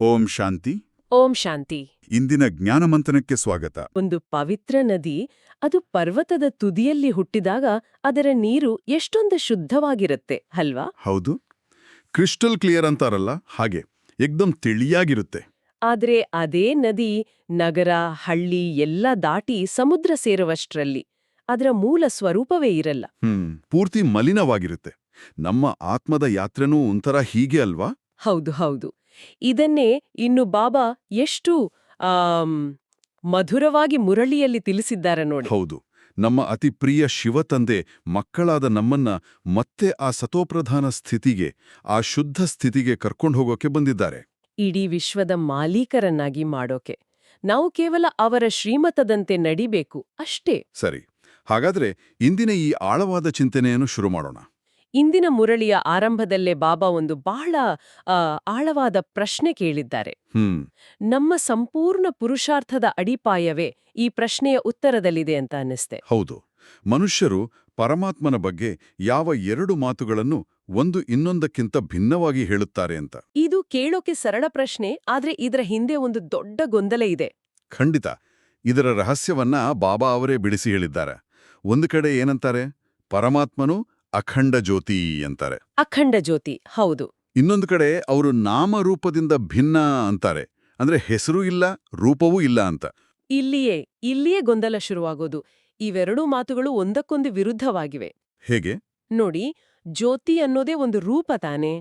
ಓಂ ಶಾಂತಿ. ಓಂ ಶಾಂತಿ. ಇಂದಿನ ಜ್ಞಾನಮಂಥನಕ್ಕೆ ಸ್ವಾಗತ. ಒಂದು ಪವಿತ್ರ ನದಿ ಅದು ಪರ್ವತದ ತುದಿಯಲ್ಲಿ ಹುಟ್ಟಿದಾಗ ಅದರ ನೀರು ಎಷ್ಟೊಂದು ಶುದ್ಧವಾಗಿರುತ್ತೆ ಅಲ್ವಾ? ಹೌದು. ಕ್ರಿಸ್ಟಲ್ ಕ್ಲಿಯರ್ ಅಂತಾರಲ್ಲ ಹಾಗೆ ಎಕ್ದಮ್ ತಿಳಿಯಾಗಿರುತ್ತೆ. ಆದ್ರೆ ಅದೇ ನದಿ ನಗರ ಹಳ್ಳಿ ಎಲ್ಲ ದಾಟಿ ಸಮುದ್ರ ಸೇರುವಷ್ಟರಲ್ಲಿ ಅದರ ಮೂಲ ಸ್ವರೂಪವೇ ಇರಲ್ಲ. ಹ್ಮ್ ಪೂರ್ತಿ ಮಲಿನವಾಗಿರುತ್ತೆ. ನಮ್ಮ ಆತ್ಮದ ಯಾತ್ರೆನೂ ಒಂಥರ ಹೀಗೆ ಅಲ್ವಾ? ಹೌದು ಹೌದು. ಇದನ್ನೇ ಇನ್ನು ಬಾಬಾ ಎಷ್ಟು ಮಧುರವಾಗಿ ಮುರಳಿಯಲ್ಲಿ ತಿಳಿಸಿದ್ದಾರೆ ನೋಡಿ. ಹೌದು. ನಮ್ಮ ಅತಿ ಪ್ರಿಯ ಶಿವತಂದೆ ಮಕ್ಕಳಾದ ನಮ್ಮನ್ನ ಮತ್ತೆ ಆ ಸತೋಪ್ರಧಾನ ಸ್ಥಿತಿಗೆ ಆ ಶುದ್ಧ ಸ್ಥಿತಿಗೆ ಕರ್ಕೊಂಡು ಹೋಗೋಕೆ ಬಂದಿದ್ದಾರೆ. ಇಡೀ ವಿಶ್ವದ ಮಾಲೀಕರನ್ನಾಗಿ ಮಾಡೋಕೆ. ನಾವು ಕೇವಲ ಅವರ ಶ್ರೀಮತದಂತೆ ನಡಿಬೇಕು ಅಷ್ಟೇ. ಸರಿ. ಹಾಗಾದ್ರೆ ಇಂದಿನ ಈ ಆಳವಾದ ಚಿಂತನೆಯನ್ನು ಶುರು ಮಾಡೋಣ. ಇಂದಿನ ಮುರಳಿಯ ಆರಂಭದಲ್ಲೇ ಬಾಬಾ ಒಂದು ಬಹಳ ಆಳವಾದ ಪ್ರಶ್ನೆ ಕೇಳಿದ್ದಾರೆ. ನಮ್ಮ ಸಂಪೂರ್ಣ ಪುರುಷಾರ್ಥದ ಅಡಿಪಾಯವೇ ಈ ಪ್ರಶ್ನೆಯ ಉತ್ತರದಲ್ಲಿದೆ ಅಂತ ಅನ್ನಿಸ್ತೆ. ಹೌದು. ಮನುಷ್ಯರು ಪರಮಾತ್ಮನ ಬಗ್ಗೆ ಯಾವ ಎರಡು ಮಾತುಗಳನ್ನು ಒಂದು ಇನ್ನೊಂದಕ್ಕಿಂತ ಭಿನ್ನವಾಗಿ ಹೇಳುತ್ತಾರೆ ಅಂತ. ಇದು ಕೇಳೋಕೆ ಸರಳ ಪ್ರಶ್ನೆ ಆದ್ರೆ ಇದರ ಹಿಂದೆ ಒಂದು ದೊಡ್ಡ ಗೊಂದಲ ಇದೆ. ಖಂಡಿತ. ಇದರ ರಹಸ್ಯವನ್ನ ಬಾಬಾ ಅವರೇ ಬಿಡಿಸಿ ಹೇಳಿದ್ದಾರೆ. ಒಂದು ಕಡೆ ಏನಂತಾರೆ? ಪರಮಾತ್ಮನು ಅಖಂಡ ಜ್ಯೋತಿ ಅಂತಾರೆ. ಅಖಂಡ ಜ್ಯೋತಿ ಹೌದು. ಇನ್ನೊಂದು ಕಡೆ ಅವರು ನಾಮರೂಪದಿಂದ ಭಿನ್ನ ಅಂತಾರೆ. ಅಂದ್ರೆ ಹೆಸರು ಇಲ್ಲ ರೂಪವೂ ಇಲ್ಲ ಅಂತ. ಇಲ್ಲಿಯೇ ಇಲ್ಲಿಯೇ ಗೊಂದಲ ಶುರುವಾಗೋದು. ಇವೆರಡೂ ಮಾತುಗಳು ಒಂದಕ್ಕೊಂದು ವಿರುದ್ಧವಾಗಿವೆ. ಹೇಗೆ? ನೋಡಿ ಜ್ಯೋತಿ ಅನ್ನೋದೇ ಒಂದು ರೂಪ ತಾನೆ.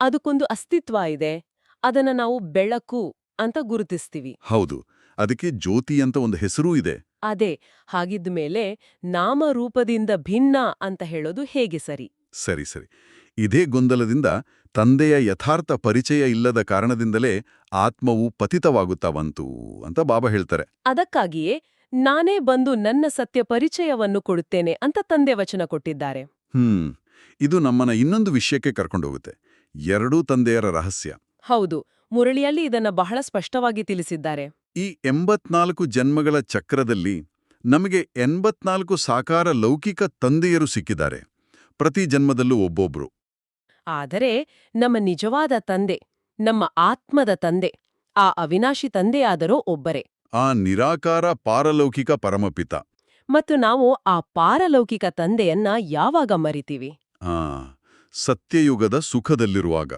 ಅದಕ್ಕೊಂದು ಅಸ್ತಿತ್ವ ಇದೆ. ಅದನ್ನ ನಾವು ಬೆಳಕು ಅಂತ ಗುರುತಿಸ್ತೀವಿ. ಹೌದು. ಅದಕ್ಕೆ ಜ್ಯೋತಿ ಅಂತ ಒಂದು ಹೆಸರೂ ಇದೆ. ಅದೇ ಹಾಗಿದ್ಮೇಲೆ ನಾಮರೂಪದಿಂದ ಭಿನ್ನ ಅಂತ ಹೇಳೋದು ಹೇಗೆ ಸರಿ? ಸರಿ ಸರಿ. ಇದೇ ಗೊಂದಲದಿಂದ ತಂದೆಯ ಯಥಾರ್ಥ ಪರಿಚಯ ಇಲ್ಲದ ಕಾರಣದಿಂದಲೇ ಆತ್ಮವು ಪತಿತವಾಗುತ್ತಾ ಬಂತು ಅಂತ ಬಾಬಾ ಹೇಳ್ತಾರೆ. ಅದಕ್ಕಾಗಿಯೇ ನಾನೇ ಬಂದು ನನ್ನ ಸತ್ಯ ಪರಿಚಯವನ್ನು ಕೊಡುತ್ತೇನೆ ಅಂತ ತಂದೆ ವಚನ ಕೊಟ್ಟಿದ್ದಾರೆ. ಹ್ಮ್. ಇದು ನಮ್ಮನ್ನ ಇನ್ನೊಂದು ವಿಷಯಕ್ಕೆ ಕರ್ಕೊಂಡೋಗುತ್ತೆ. ಎರಡೂ ತಂದೆಯರ ರಹಸ್ಯ. ಹೌದು. ಮುರಳಿಯಲ್ಲಿ ಇದನ್ನ ಬಹಳ ಸ್ಪಷ್ಟವಾಗಿ ತಿಳಿಸಿದ್ದಾರೆ. ಈ ಎಂಬತ್ನಾಲ್ಕು ಜನ್ಮಗಳ ಚಕ್ರದಲ್ಲಿ ನಮಗೆ ಎಂಬತ್ನಾಲ್ಕು ಸಾಕಾರ ಲೌಕಿಕ ತಂದೆಯರು ಸಿಕ್ಕಿದ್ದಾರೆ. ಪ್ರತಿ ಜನ್ಮದಲ್ಲೂ ಒಬ್ಬೊಬ್ರು. ಆದರೆ ನಮ್ಮ ನಿಜವಾದ ತಂದೆ ನಮ್ಮ ಆತ್ಮದ ತಂದೆ ಆ ಅವಿನಾಶಿ ತಂದೆಯಾದರೋ ಒಬ್ಬರೇ. ಆ ನಿರಾಕಾರ ಪಾರಲೌಕಿಕ ಪರಮಪಿತ. ಮತ್ತು ನಾವು ಆ ಪಾರಲೌಕಿಕ ತಂದೆಯನ್ನ ಯಾವಾಗ ಮರಿತೀವಿ? ಆ ಸತ್ಯಯುಗದ ಸುಖದಲ್ಲಿರುವಾಗ.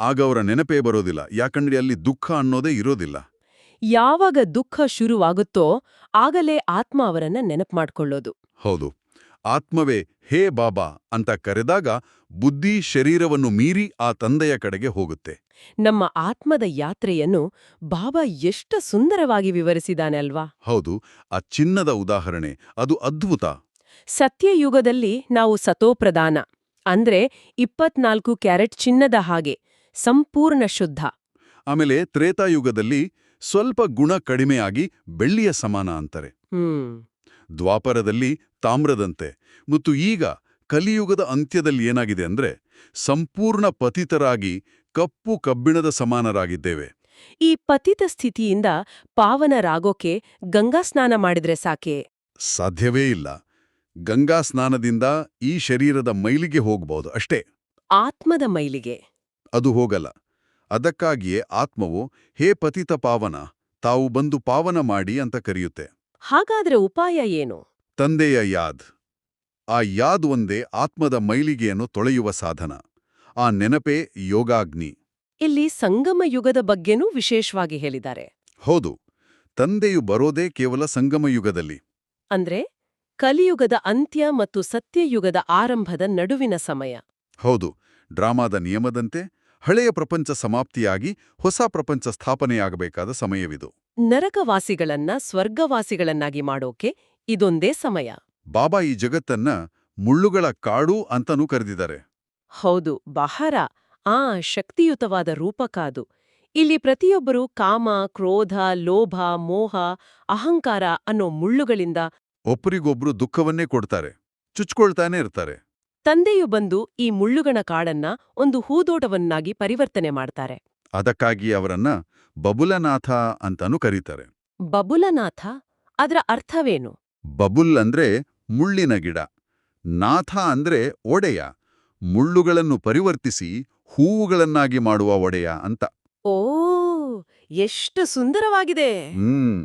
ಆಗ ಅವರ ನೆನಪೇ ಬರೋದಿಲ್ಲ. ಯಾಕಂದ್ರೆ ಅಲ್ಲಿ ದುಃಖ ಅನ್ನೋದೇ ಇರೋದಿಲ್ಲ. ಯಾವಾಗ ದುಃಖ ಶುರುವಾಗುತ್ತೋ ಆಗಲೇ ಆತ್ಮ ಅವರನ್ನ ನೆನಪು ಮಾಡಿಕೊಳ್ಳೋದು ಹೌದು. ಆತ್ಮವೇ ಹೇ ಬಾಬಾ ಅಂತ ಕರೆದಾಗ ಬುದ್ಧಿ ಶರೀರವನ್ನು ಮೀರಿ ಆ ತಂದೆಯ ಕಡೆಗೆ ಹೋಗುತ್ತೆ. ನಮ್ಮ ಆತ್ಮದ ಯಾತ್ರೆಯನ್ನು ಬಾಬಾ ಎಷ್ಟು ಸುಂದರವಾಗಿ ವಿವರಿಸಿದಾನೆ ಅಲ್ವಾ? ಹೌದು ಆ ಚಿನ್ನದ ಉದಾಹರಣೆ ಅದು ಅದ್ಭುತ. ಸತ್ಯಯುಗದಲ್ಲಿ ನಾವು ಸತೋಪ್ರಧಾನ ಅಂದ್ರೆ ಇಪ್ಪತ್ನಾಲ್ಕು ಕ್ಯಾರೆಟ್ ಚಿನ್ನದ ಹಾಗೆ ಸಂಪೂರ್ಣ ಶುದ್ಧ. ಆಮೇಲೆ ತ್ರೇತಾಯುಗದಲ್ಲಿ ಸ್ವಲ್ಪ ಗುಣ ಕಡಿಮೆಯಾಗಿ ಬೆಳ್ಳಿಯ ಸಮಾನ ಅಂತಾರೆ. ದ್ವಾಪರದಲ್ಲಿ ತಾಮ್ರದಂತೆ. ಮತ್ತು ಈಗ ಕಲಿಯುಗದ ಅಂತ್ಯದಲ್ಲಿ ಏನಾಗಿದೆ ಅಂದ್ರೆ ಸಂಪೂರ್ಣ ಪತಿತರಾಗಿ ಕಪ್ಪು ಕಬ್ಬಿಣದ ಸಮಾನರಾಗಿದ್ದೇವೆ. ಈ ಪತಿತ ಸ್ಥಿತಿಯಿಂದ ಪಾವನರಾಗೋಕೆ ಗಂಗಾ ಸ್ನಾನ ಮಾಡಿದ್ರೆ ಸಾಕೆ? ಸಾಧ್ಯವೇ ಇಲ್ಲ. ಗಂಗಾ ಸ್ನಾನದಿಂದ ಈ ಶರೀರದ ಮೈಲಿಗೆ ಹೋಗಬಹುದು ಅಷ್ಟೇ. ಆತ್ಮದ ಮೈಲಿಗೆ. ಅದು ಹೋಗಲ್ಲ. ಅದಕ್ಕಾಗಿಯೇ ಆತ್ಮವು ಹೇ ಪತಿತ ಪಾವನ ತಾವು ಬಂದು ಪಾವನ ಮಾಡಿ ಅಂತ ಕರೆಯುತ್ತೆ. ಹಾಗಾದ್ರೆ ಉಪಾಯ ಏನು? ತಂದೆಯ ಯಾದ್. ಆ ಯಾದ್ ಒಂದೇ ಆತ್ಮದ ಮೈಲಿಗೆಯನ್ನು ತೊಳೆಯುವ ಸಾಧನ. ಆ ನೆನಪೇ ಯೋಗಾಗ್ನಿ. ಇಲ್ಲಿ ಸಂಗಮ ಯುಗದ ಬಗ್ಗೆನೂ ವಿಶೇಷವಾಗಿ ಹೇಳಿದ್ದಾರೆ. ಹೌದು ತಂದೆಯು ಬರೋದೇ ಕೇವಲ ಸಂಗಮ ಯುಗದಲ್ಲಿ. ಅಂದ್ರೆ ಕಲಿಯುಗದ ಅಂತ್ಯ ಮತ್ತು ಸತ್ಯಯುಗದ ಆರಂಭದ ನಡುವಿನ ಸಮಯ. ಹೌದು ಡ್ರಾಮಾದ ನಿಯಮದಂತೆ ಹಳೆಯ ಪ್ರಪಂಚ ಸಮಾಪ್ತಿಯಾಗಿ ಹೊಸ ಪ್ರಪಂಚ ಸ್ಥಾಪನೆಯಾಗಬೇಕಾದ ಸಮಯವಿದು. ನರಕವಾಸಿಗಳನ್ನ ಸ್ವರ್ಗವಾಸಿಗಳನ್ನಾಗಿ ಮಾಡೋಕೆ ಇದೊಂದೇ ಸಮಯ. ಬಾಬಾ ಈ ಜಗತ್ತನ್ನ ಮುಳ್ಳುಗಳ ಕಾಡು ಅಂತನೂ ಕರೆದಿದ್ದಾರೆ. ಹೌದು ಬಹರ ಆ ಶಕ್ತಿಯುತವಾದ ರೂಪಕಾದು ಇಲ್ಲಿ ಪ್ರತಿಯೊಬ್ಬರೂ ಕಾಮ ಕ್ರೋಧ ಲೋಭ ಮೋಹ ಅಹಂಕಾರ ಅನ್ನೋ ಮುಳ್ಳುಗಳಿಂದ ಒಬ್ಬರಿಗೊಬ್ರು ದುಃಖವನ್ನೇ ಕೊಡ್ತಾರೆ ಚುಚ್ಕೊಳ್ತಾನೆ ಇರ್ತಾರೆ. ತಂದೆಯು ಬಂದು ಈ ಮುಳ್ಳುಗಣ ಕಾಡನ್ನ ಒಂದು ಹೂದೋಟವನ್ನಾಗಿ ಪರಿವರ್ತನೆ ಮಾಡ್ತಾರೆ. ಅದಕ್ಕಾಗಿ ಅವರನ್ನ ಬಬುಲನಾಥ ಅಂತಾನೂ ಕರೀತಾರೆ. ಬಬುಲನಾಥ? ಅದರ ಅರ್ಥವೇನು? ಬಬುಲ್ ಅಂದ್ರೆ ಮುಳ್ಳಿನ ಗಿಡ. ನಾಥ ಅಂದ್ರೆ ಒಡೆಯ. ಮುಳ್ಳುಗಳನ್ನು ಪರಿವರ್ತಿಸಿ ಹೂವುಗಳನ್ನಾಗಿ ಮಾಡುವ ಒಡೆಯ ಅಂತ. ಓ ಎಷ್ಟು ಸುಂದರವಾಗಿದೆ! ಹ್ಮ್.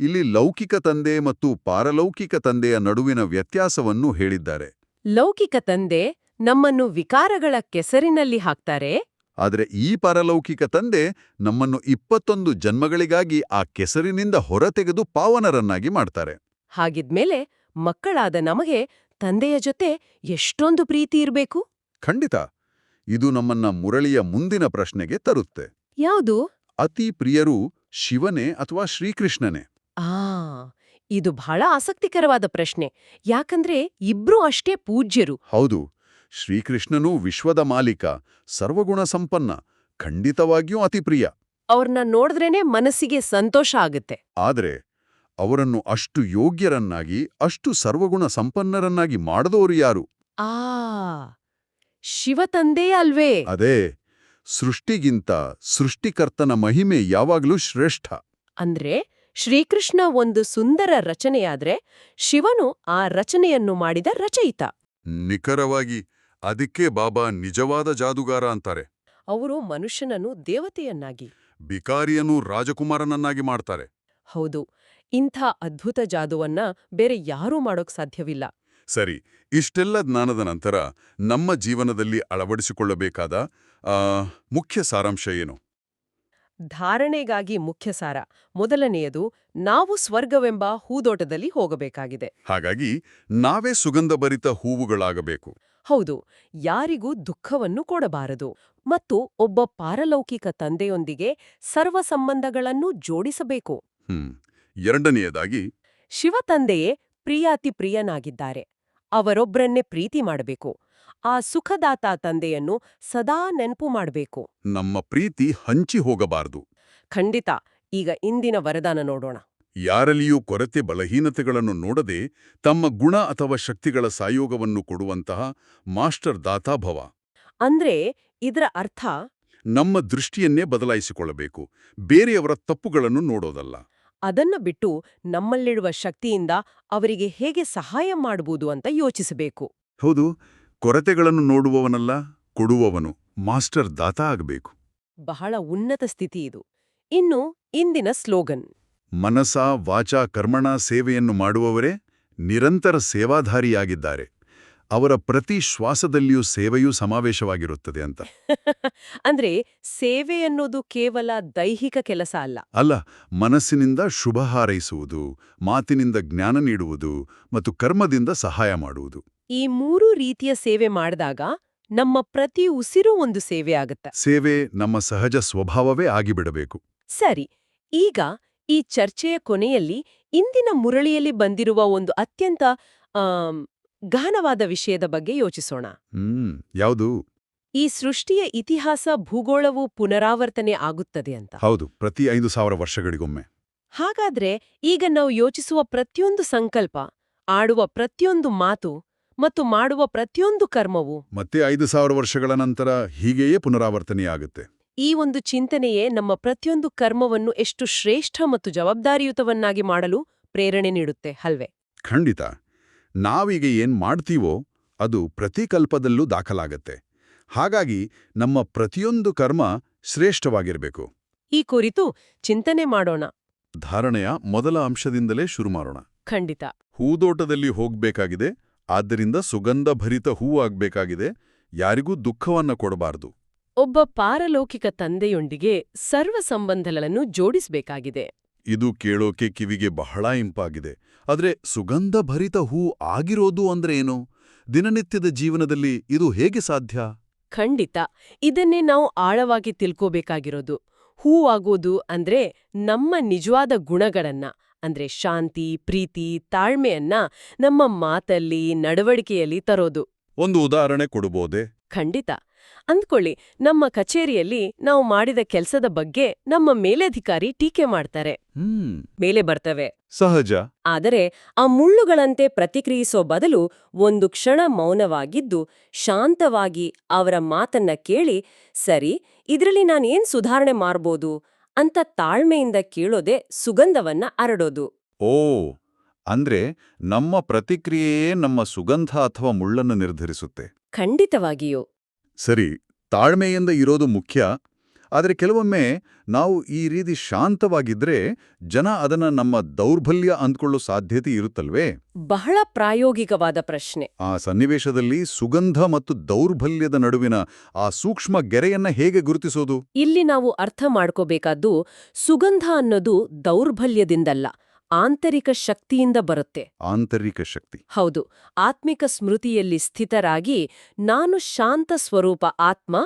ಇಲ್ಲಿ ಲೌಕಿಕ ತಂದೆ ಮತ್ತು ಪಾರಲೌಕಿಕ ತಂದೆಯ ನಡುವಿನ ವ್ಯತ್ಯಾಸವನ್ನು ಹೇಳಿದ್ದಾರೆ. ಲೌಕಿಕ ತಂದೆ ನಮ್ಮನ್ನು ವಿಕಾರಗಳ ಕೆಸರಿನಲ್ಲಿ ಹಾಕ್ತಾರೆ? ಆದರೆ ಈ ಪರಲೌಕಿಕ ತಂದೆ ನಮ್ಮನ್ನು ಇಪ್ಪತ್ತೊಂದು ಜನ್ಮಗಳಿಗಾಗಿ ಆ ಕೆಸರಿನಿಂದ ಹೊರತೆಗೆದು ಪಾವನರನ್ನಾಗಿ ಮಾಡ್ತಾರೆ. ಹಾಗಿದ್ಮೇಲೆ ಮಕ್ಕಳಾದ ನಮಗೆ ತಂದೆಯ ಜೊತೆ ಎಷ್ಟೊಂದು ಪ್ರೀತಿ ಇರಬೇಕು? ಖಂಡಿತ. ಇದು ನಮ್ಮನ್ನ ಮುರಳಿಯ ಮುಂದಿನ ಪ್ರಶ್ನೆಗೆ ತರುತ್ತೆ. ಯಾವುದು? ಅತಿ ಪ್ರಿಯರು ಶಿವನೇ ಅಥವಾ ಶ್ರೀಕೃಷ್ಣನೇ? ಇದು ಬಹಳ ಆಸಕ್ತಿಕರವಾದ ಪ್ರಶ್ನೆ. ಯಾಕಂದ್ರೆ ಇಬ್ರೂ ಅಷ್ಟೇ ಪೂಜ್ಯರು. ಹೌದು. ಶ್ರೀಕೃಷ್ಣನೂ ವಿಶ್ವದ ಮಾಲೀಕ ಸರ್ವಗುಣ ಸಂಪನ್ನ ಖಂಡಿತವಾಗಿಯೂ ಅತಿ ಪ್ರಿಯ ಅವ್ರನ್ನ ನೋಡಿದ್ರೇನೆ ಮನಸ್ಸಿಗೆ ಸಂತೋಷ ಆಗುತ್ತೆ. ಆದರೆ ಅವರನ್ನು ಅಷ್ಟು ಯೋಗ್ಯರನ್ನಾಗಿ ಅಷ್ಟು ಸರ್ವಗುಣ ಸಂಪನ್ನರನ್ನಾಗಿ ಮಾಡದವರು ಯಾರು? ಆ ಶಿವತಂದೆ ಅಲ್ವೇ. ಅದೇ ಸೃಷ್ಟಿಗಿಂತ ಸೃಷ್ಟಿಕರ್ತನ ಮಹಿಮೆ ಯಾವಾಗಲೂ ಶ್ರೇಷ್ಠ. ಅಂದ್ರೆ ಶ್ರೀಕೃಷ್ಣ ಒಂದು ಸುಂದರ ರಚನೆಯಾದ್ರೆ ಶಿವನು ಆ ರಚನೆಯನ್ನು ಮಾಡಿದ ರಚಯಿತ. ನಿಖರವಾಗಿ ಅದಕ್ಕೆ ಬಾಬಾ ನಿಜವಾದ ಜಾದುಗಾರ ಅಂತಾರೆ. ಅವರು ಮನುಷ್ಯನನ್ನು ದೇವತೆಯನ್ನಾಗಿ. ಬಿಕಾರಿಯನ್ನು ರಾಜಕುಮಾರನನ್ನಾಗಿ ಮಾಡ್ತಾರೆ. ಹೌದು ಇಂಥ ಅದ್ಭುತ ಜಾದುವನ್ನ ಬೇರೆ ಯಾರೂ ಮಾಡೋಕ್ ಸಾಧ್ಯವಿಲ್ಲ. ಸರಿ ಇಷ್ಟೆಲ್ಲ ಜ್ಞಾನದ ನಂತರ ನಮ್ಮ ಜೀವನದಲ್ಲಿ ಅಳವಡಿಸಿಕೊಳ್ಳಬೇಕಾದ ಆ, ಮುಖ್ಯ ಸಾರಾಂಶ ಏನು? ಧಾರಣೆಗಾಗಿ ಮುಖ್ಯ ಸಾರ. ಮೊದಲನೆಯದು ನಾವು ಸ್ವರ್ಗವೆಂಬ ಹೂದೋಟದಲ್ಲಿ ಹೋಗಬೇಕಾಗಿದೆ. ಹಾಗಾಗಿ ನಾವೇ ಸುಗಂಧಭರಿತ ಹೂವುಗಳಾಗಬೇಕು. ಹೌದು ಯಾರಿಗೂ ದುಃಖವನ್ನು ಕೊಡಬಾರದು. ಮತ್ತು ಒಬ್ಬ ಪಾರಲೌಕಿಕ ತಂದೆಯೊಂದಿಗೆ ಸರ್ವ ಸಂಬಂಧಗಳನ್ನು ಜೋಡಿಸಬೇಕು. ಎರಡನೆಯದಾಗಿ ಶಿವತಂದೆಯೇ ಪ್ರಿಯಾತಿ ಪ್ರಿಯನಾಗಿದ್ದಾರೆ ಅವರೊಬ್ಬರನ್ನೇ ಪ್ರೀತಿ ಮಾಡಬೇಕು. ಆ ಸುಖದಾತ ತಂದೆಯನ್ನು ಸದಾ ನೆನಪು ಮಾಡಬೇಕು. ನಮ್ಮ ಪ್ರೀತಿ ಹಂಚಿ ಹೋಗಬಾರದು. ಖಂಡಿತ. ಈಗ ಇಂದಿನ ವರದಾನ ನೋಡೋಣ. ಯಾರಲ್ಲಿಯೂ ಕೊರತೆ ಬಲಹೀನತೆಗಳನ್ನು ನೋಡದೆ ತಮ್ಮ ಗುಣ ಅಥವಾ ಶಕ್ತಿಗಳ ಸಾಯೋಗವನ್ನು ಕೊಡುವಂತಹ ಮಾಸ್ಟರ್ ದಾತಾಭವ. ಅಂದ್ರೆ ಇದರ ಅರ್ಥ? ನಮ್ಮ ದೃಷ್ಟಿಯನ್ನೇ ಬದಲಾಯಿಸಿಕೊಳ್ಳಬೇಕು. ಬೇರೆಯವರ ತಪ್ಪುಗಳನ್ನು ನೋಡೋದಲ್ಲ. ಅದನ್ನ ಬಿಟ್ಟು ನಮ್ಮಲ್ಲಿರುವ ಶಕ್ತಿಯಿಂದ ಅವರಿಗೆ ಹೇಗೆ ಸಹಾಯ ಮಾಡಬಹುದು ಅಂತ ಯೋಚಿಸಬೇಕು. ಹೌದು. ಕೊರತೆಗಳನ್ನು ನೋಡುವವನಲ್ಲ ಕೊಡುವವನು ಮಾಸ್ಟರ್ ದಾತ ಆಗಬೇಕು. ಬಹಳ ಉನ್ನತ ಸ್ಥಿತಿ ಇದು. ಇನ್ನು ಇಂದಿನ ಸ್ಲೋಗನ್. ಮನಸ ವಾಚಾ ಕರ್ಮಣ ಸೇವೆಯನ್ನು ಮಾಡುವವರೇ ನಿರಂತರ ಸೇವಾಧಾರಿಯಾಗಿದ್ದಾರೆ. ಅವರ ಪ್ರತಿ ಶ್ವಾಸದಲ್ಲಿಯೂ ಸೇವೆಯೂ ಸಮಾವೇಶವಾಗಿರುತ್ತದೆ ಅಂತ. ಅಂದ್ರೆ ಸೇವೆ ಅನ್ನೋದು ಕೇವಲ ದೈಹಿಕ ಕೆಲಸ ಅಲ್ಲ. ಅಲ್ಲ ಮನಸ್ಸಿನಿಂದ ಶುಭ ಹಾರೈಸುವುದು ಮಾತಿನಿಂದ ಜ್ಞಾನ ನೀಡುವುದು ಮತ್ತು ಕರ್ಮದಿಂದ ಸಹಾಯ ಮಾಡುವುದು. ಈ ಮೂರು ರೀತಿಯ ಸೇವೆ ಮಾಡಿದಾಗ ನಮ್ಮ ಪ್ರತಿ ಉಸಿರು ಒಂದು ಸೇವೆ ಆಗುತ್ತೆ. ಸೇವೆ ನಮ್ಮ ಸಹಜ ಸ್ವಭಾವವೇ ಆಗಿಬಿಡಬೇಕು. ಸರಿ ಈಗ ಈ ಚರ್ಚೆಯ ಕೊನೆಯಲ್ಲಿ ಇಂದಿನ ಮುರಳಿಯಲ್ಲಿ ಬಂದಿರುವ ಒಂದು ಅತ್ಯಂತ ಗಹನವಾದ ವಿಷಯದ ಬಗ್ಗೆ ಯೋಚಿಸೋಣ. ಯಾವುದು? ಈ ಸೃಷ್ಟಿಯ ಇತಿಹಾಸ ಭೂಗೋಳವು ಪುನರಾವರ್ತನೆ ಆಗುತ್ತದೆ ಅಂತ. ಹೌದು ಪ್ರತಿ ಐದು ಸಾವಿರ ವರ್ಷಗಳಿಗೊಮ್ಮೆ. ಹಾಗಾದ್ರೆ ಈಗ ನಾವು ಯೋಚಿಸುವ ಪ್ರತಿಯೊಂದು ಸಂಕಲ್ಪ ಆಡುವ ಪ್ರತಿಯೊಂದು ಮಾತು ಮತ್ತು ಮಾಡುವ ಪ್ರತಿಯೊಂದು ಕರ್ಮವು. ಮತ್ತೆ ಐದು ಸಾವಿರ ವರ್ಷಗಳ ನಂತರ ಹೀಗೆಯೇ ಪುನರಾವರ್ತನೆಯಾಗುತ್ತೆ. ಈ ಒಂದು ಚಿಂತನೆಯೇ ನಮ್ಮ ಪ್ರತಿಯೊಂದು ಕರ್ಮವನ್ನು ಎಷ್ಟು ಶ್ರೇಷ್ಠ ಮತ್ತು ಜವಾಬ್ದಾರಿಯುತವನ್ನಾಗಿ ಮಾಡಲು ಪ್ರೇರಣೆ ನೀಡುತ್ತೆ ಅಲ್ವೇ? ಖಂಡಿತ. ನಾವೀಗ ಏನ್ ಮಾಡ್ತೀವೋ ಅದು ಪ್ರತಿಕಲ್ಪದಲ್ಲೂ ದಾಖಲಾಗತ್ತೆ. ಹಾಗಾಗಿ ನಮ್ಮ ಪ್ರತಿಯೊಂದು ಕರ್ಮ ಶ್ರೇಷ್ಠವಾಗಿರಬೇಕು. ಈ ಕುರಿತು ಚಿಂತನೆ ಮಾಡೋಣ. ಧಾರಣೆಯ ಮೊದಲ ಅಂಶದಿಂದಲೇ ಶುರು ಮಾಡೋಣ. ಖಂಡಿತ. ಹೂದೋಟದಲ್ಲಿ ಹೋಗ್ಬೇಕಾಗಿದೆ ಆದ್ದರಿಂದ ಸುಗಂಧಭರಿತ ಭರಿತ ಹೂವಾಗಬೇಕಾಗಿದೆ ಯಾರಿಗೂ ದುಃಖವನ್ನ ಕೊಡಬಾರದು. ಒಬ್ಬ ಪಾರಲೌಕಿಕ ತಂದೆಯೊಂದಿಗೆ ಸರ್ವ ಸಂಬಂಧಗಳನ್ನು ಜೋಡಿಸಬೇಕಾಗಿದೆ. ಇದು ಕೇಳೋಕೆ ಕಿವಿಗೆ ಬಹಳ ಇಂಪಾಗಿದೆ. ಆದ್ರೆ ಸುಗಂಧಭರಿತ ಹೂ ಆಗಿರೋದು ಅಂದ್ರೆ ಏನು? ದಿನನಿತ್ಯದ ಜೀವನದಲ್ಲಿ ಇದು ಹೇಗೆ ಸಾಧ್ಯ? ಖಂಡಿತ. ಇದನ್ನೇ ನಾವು ಆಳವಾಗಿ ತಿಳ್ಕೋಬೇಕಾಗಿರೋದು. ಹೂವಾಗೋದು ಅಂದ್ರೆ ನಮ್ಮ ನಿಜವಾದ ಗುಣಗಳನ್ನ. ಅಂದ್ರೆ ಶಾಂತಿ ಪ್ರೀತಿ ತಾಳ್ಮೆಯನ್ನ ನಮ್ಮ ಮಾತಲ್ಲಿ ನಡವಳಿಕೆಯಲ್ಲಿ ತರೋದು. ಒಂದು ಉದಾಹರಣೆ ಕೊಡಬಹುದೇ ಖಂಡಿತ. ಅಂದ್ಕೊಳ್ಳಿ ನಮ್ಮ ಕಚೇರಿಯಲ್ಲಿ ನಾವು ಮಾಡಿದ ಕೆಲಸದ ಬಗ್ಗೆ ನಮ್ಮ ಮೇಲಧಿಕಾರಿ ಟೀಕೆ ಮಾಡ್ತಾರೆ. ಮೇಲೆ ಬರ್ತವೆ. ಸಹಜ. ಆದರೆ ಆ ಮುಳ್ಳುಗಳಂತೆ ಪ್ರತಿಕ್ರಿಯಿಸೋ ಬದಲು ಒಂದು ಕ್ಷಣ ಮೌನವಾಗಿದ್ದು ಶಾಂತವಾಗಿ ಅವರ ಮಾತನ್ನ ಕೇಳಿ ಸರಿ ಇದರಲ್ಲಿ ನಾನೇನ್ ಸುಧಾರಣೆ ಮಾಡ್ಬೋದು? ಅಂತ ತಾಳ್ಮೆಯಿಂದ ಕೇಳೋದೆ ಸುಗಂಧವನ್ನ ಅರಡೋದು. ಓ ಅಂದ್ರೆ ನಮ್ಮ ಪ್ರತಿಕ್ರಿಯೆಯೇ ನಮ್ಮ ಸುಗಂಧ ಅಥವಾ ಮುಳ್ಳನ್ನು ನಿರ್ಧರಿಸುತ್ತೆ. ಖಂಡಿತವಾಗಿಯೂ. ಸರಿ ತಾಳ್ಮೆಯಿಂದ ಇರೋದು ಮುಖ್ಯ. ಆದರೆ ಕೆಲವೊಮ್ಮೆ ನಾವು ಈ ರೀತಿ ಶಾಂತವಾಗಿದ್ರೆ ಜನ ಅದನ್ನ ನಮ್ಮ ದೌರ್ಬಲ್ಯ ಅಂದ್ಕೊಳ್ಳೋ ಸಾಧ್ಯತೆ ಇರುತ್ತಲ್ವೇ? ಬಹಳ ಪ್ರಾಯೋಗಿಕವಾದ ಪ್ರಶ್ನೆ. ಆ ಸನ್ನಿವೇಶದಲ್ಲಿ ಸುಗಂಧ ಮತ್ತು ದೌರ್ಬಲ್ಯದ ನಡುವಿನ ಆ ಸೂಕ್ಷ್ಮ ಗೆರೆಯನ್ನ ಹೇಗೆ ಗುರುತಿಸೋದು? ಇಲ್ಲಿ ನಾವು ಅರ್ಥ ಮಾಡ್ಕೋಬೇಕಾದ್ದು ಸುಗಂಧ ಅನ್ನೋದು ದೌರ್ಬಲ್ಯದಿಂದಲ್ಲ ಆಂತರಿಕ ಶಕ್ತಿಯಿಂದ ಬರುತ್ತೆ. ಆಂತರಿಕ ಶಕ್ತಿ. ಹೌದು ಆತ್ಮಿಕ ಸ್ಮೃತಿಯಲ್ಲಿ ಸ್ಥಿತರಾಗಿ ನಾನು ಶಾಂತ ಸ್ವರೂಪ ಆತ್ಮ